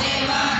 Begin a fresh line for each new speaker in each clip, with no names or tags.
Fatima.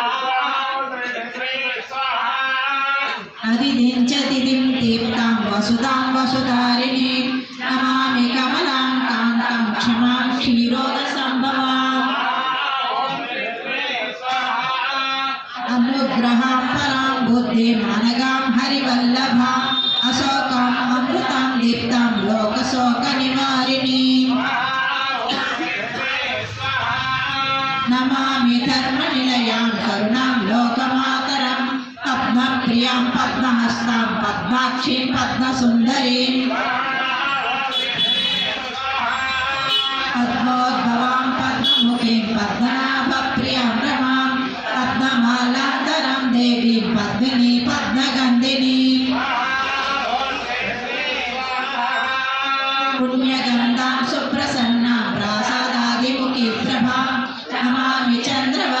వసుదాం వసుధారిణి నమామి కమలాం కాంతం క్షమాం క్షీరోద సంభవాం అనుగ్రహాం పరాం బుద్ధిం అనగాం హరివల్లభాం అశోకాం అమృతాం దీప్తాం లోకశోక నివారిణి నమామి ధర్మ నిలయాం కరుణాం లోక ప్రియం పద్మహస్తాం పద్మాక్షీం పద్మసుందరీం. పద్మోద్భవాం పద్మముఖీం పద్మనాభ ప్రియం రమాం. పద్మమాలాంతరం దేవీం పద్మిని పద్మగంధిని. పుణ్యగంధాం సుప్రసన్నాం ప్రాసాదాదిముఖీ ప్రభాం నమామి చంద్రవదనాం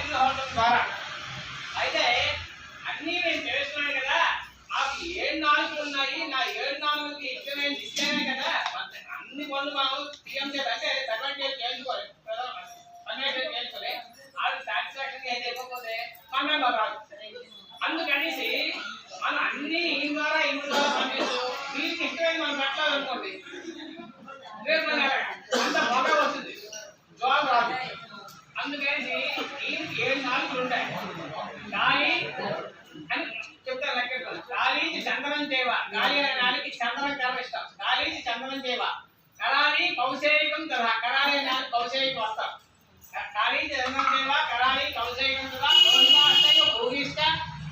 ఈ అగ్నిహోత్రం ద్వారా. అయితే అన్నీ నేను చేస్తున్నాను కదా నాకు ఏడు నాలుగులు ఉన్నాయి నా ఏడు నాలుగుకి ఇష్టమైన ఇష్టమే కదా. అన్ని పనులు మనం సీఎం అంటే సర్వెంట్ చేసుకోవాలి పన్నెండు చేసుకోవాలి అది సాటిస్ఫాక్షన్ ఏది ఇవ్వకపోతే పన్నెండు రాదు. అందుకనేసి మనం అన్ని ఈ ద్వారా ఈ ద్వారా పనిచేస్తూ దీనికి ఇష్టమైన మనం పెట్టాలనుకోండి. రేపు ఏడు నాలుగులు ఉంటాయి. గాలి అని చెప్తాను లెక్క గాలి చందనం దేవ. గాలి అనే నాలుగు చందనం కర్మ ఇష్టం. గాలి చందనం చేవ కరాలి కౌశేయకం తరహా కరాలి అనే నాలుగు కౌశేయకం వస్తాం. కాళీ చందనం దేవ. కరాలి కౌశేయకం తరహా గోధుమాష్టక భూమిష్ట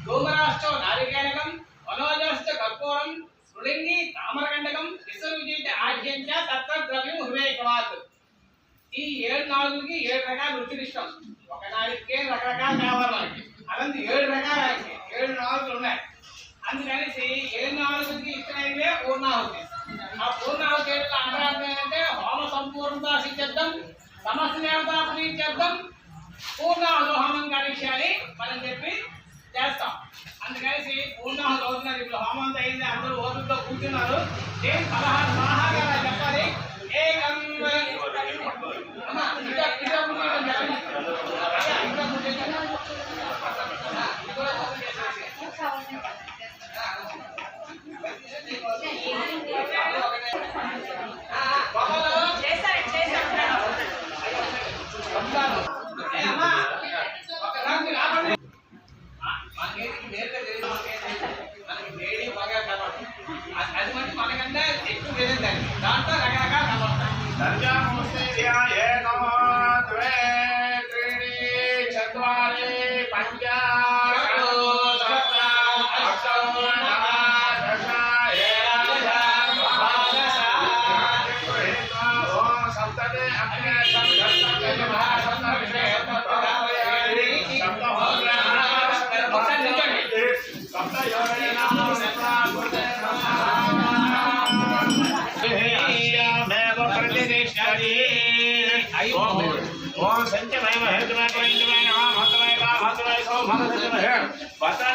గోమరాష్టో నారికేళకం మనోజశ్చ కర్పూరం స్ఫులింగి తామరకండకం విసర్జిత ఆజ్యంచ తత్వ ద్రవ్యం హృదయకవాత్ ఈ ఏడు నాలుగుకి ఏడు రకాల రుచులు ఇష్టం ఒక నాలుగుకే రకరకాలు కావాలి మనకి అలాంటి ఏడు రకాలు ఆయనకి ఏడు నాలుగులు ఉన్నాయి అందుకనేసి ఏడు నాలుగుకి ఇష్టమైనవే పూర్ణాహుతి ఆ పూర్ణాహుతి అంటారు అంటే హోమ సంపూర్ణత సిద్ధిద్దాం సమస్త దేవతా ప్రీత్యర్థం పూర్ణాహుతి హోమం కనిష్యాలి మనం చెప్పి చేస్తాం. అందుకనేసి పూర్ణాహుతి అవుతున్నారు ఇప్పుడు హోమం అయింది అందరూ ఓపికతో కూర్చున్నారు. నేను పదహారు సలహాగా చెప్పాలి? cambia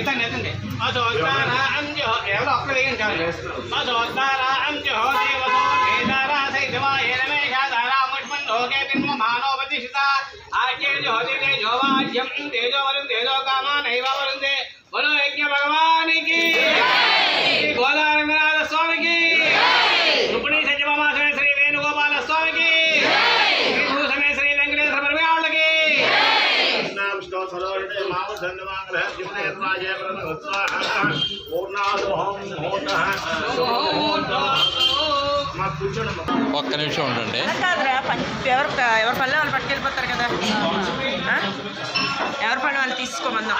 ఇతను ఎత్తండి అసోద్ధారా అంజోర్ ఎవరో ఒక్కరు దిగండి చాలు అసోద్ధారా అంజోర్ దేవతో కేదారా సైతవా ఏరమేషాధారా ముష్మన్ లోకే తిన్మ మానోపతిష్ఠిత ఆజ్ఞే జ్యోతి తేజోవాజ్యం తేజో వరుణ్ తేజో కామా నైవ వరుణ్తే బలో యజ్ఞ భగవానికి
ఒక్క నిమిషం ఉండండి.
కాదురా ఎవరు ఎవరి పనులు వాళ్ళు పట్టుకెళ్ళిపోతారు కదా. ఎవరి పని వాళ్ళు తీసుకోమన్నాం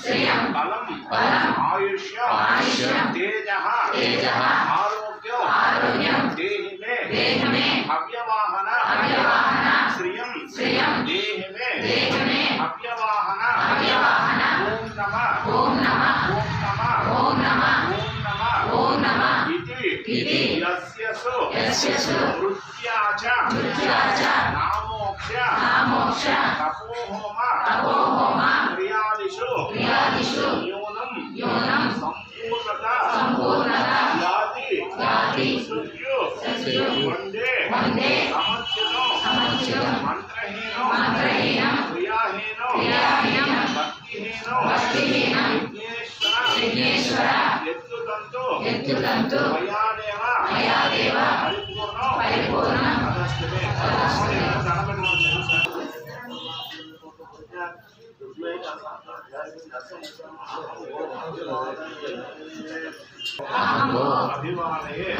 श्रियं बलम।
आयुष्यं। तेजः। आरोग्यं। आरोग्यं। देहि मे देहि मे अव्यवाहन। अव्यवाहन। श्रियं। श्रियं। देहि मे देहि मे अव्यवाहन। अव्यवाहन। ओम नमः। ओम नमः। ओम नमः। ओम नमः। ओम नमः। ओम नमः। इति। इति। यस्य सो यस्य सो मृत्या च। मृत्या च। नामोक्ष। नामोक्ष। భక్తిహీనం విఘ్నేశ్వర ఎత్తుతంతు భయాని పరిపూర్ణం అభివాదయే